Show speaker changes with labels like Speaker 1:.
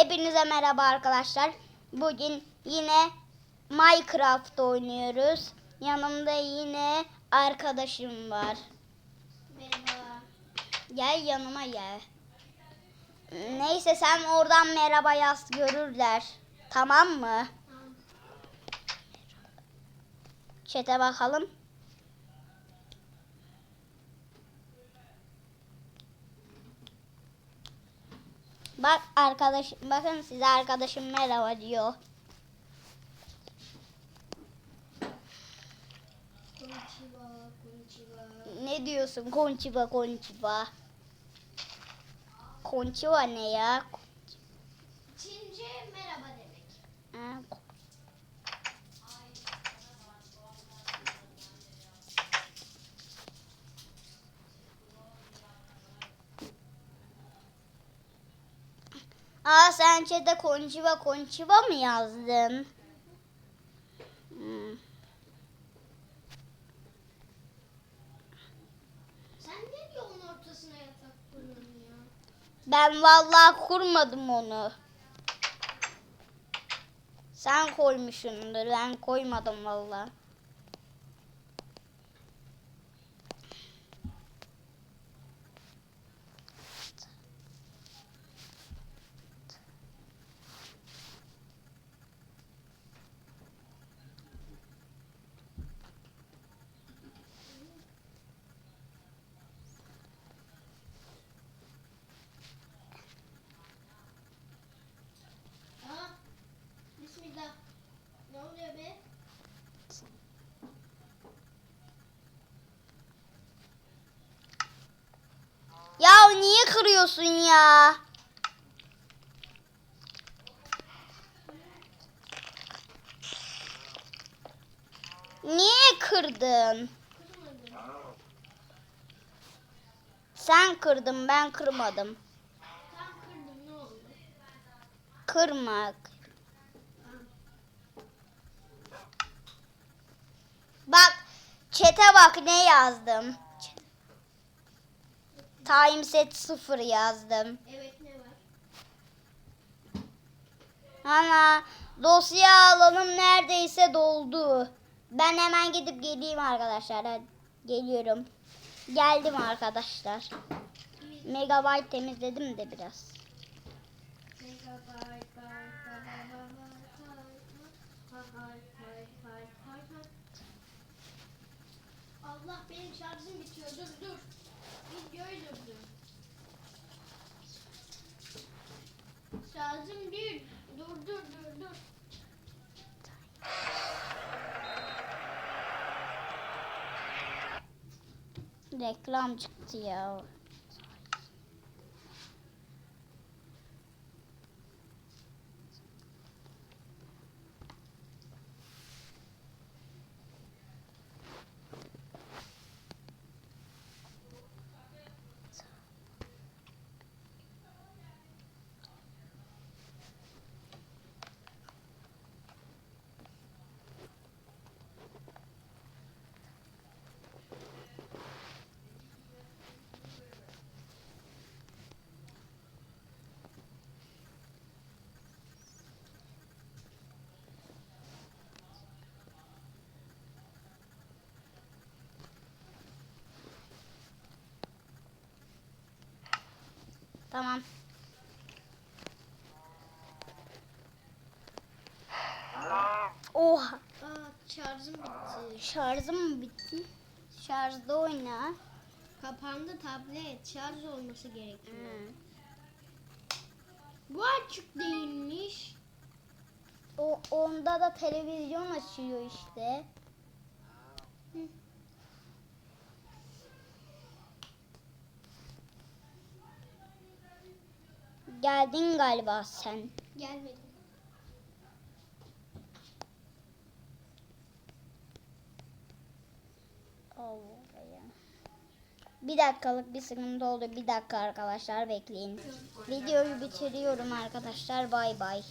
Speaker 1: Hepinize merhaba arkadaşlar. Bugün yine Minecraft oynuyoruz. Yanımda yine arkadaşım var.
Speaker 2: Merhaba.
Speaker 1: Gel yanıma gel. Neyse sen oradan merhaba yaz görürler. Tamam mı?
Speaker 2: Tamam.
Speaker 1: Çete bakalım. Bak arkadaş bakın size arkadaşım merhaba diyor.
Speaker 2: Konnichiwa, konnichiwa.
Speaker 1: Ne diyorsun konchiba konchiba? Konchiba ne ya? Aa sen çete konchiba konchiba mı yazdın? Hmm.
Speaker 2: Sen ne yolun ortasına yatak kuruyorsun ya?
Speaker 1: Ben vallahi kurmadım onu. Sen koymuşsundur. Ben koymadım vallahi.
Speaker 2: Aa, bismillah. Ne oluyor be?
Speaker 1: Ya niye kırıyorsun ya? Niye kırdın? Sen kırdın ben kırmadım. Kırmak. Bak çete bak ne yazdım. Time set 0 yazdım.
Speaker 2: Evet ne var?
Speaker 1: Ama dosya alanım neredeyse doldu. Ben hemen gidip geleyim arkadaşlar. Hadi geliyorum. Geldim arkadaşlar. Megabyte temizledim de biraz.
Speaker 2: Allah benim şarjım bitiyor. Dur
Speaker 1: Reklam çıktı ya. Tamam. Oha.
Speaker 2: Aa şarjım bitti.
Speaker 1: Şarjım mı bitti? Şarjda oyna.
Speaker 2: Kapandı tablet. Şarj olması gerekiyor.
Speaker 1: Hmm.
Speaker 2: Bu açık değilmiş.
Speaker 1: O onda da televizyon açıyor işte.
Speaker 2: Hı.
Speaker 1: Geldin galiba sen.
Speaker 2: Gelmedi.
Speaker 1: Allah ya. Bir dakikalık bir sıkıntı oldu. Bir dakika arkadaşlar bekleyin. Videoyu bitiriyorum arkadaşlar. Bay bay.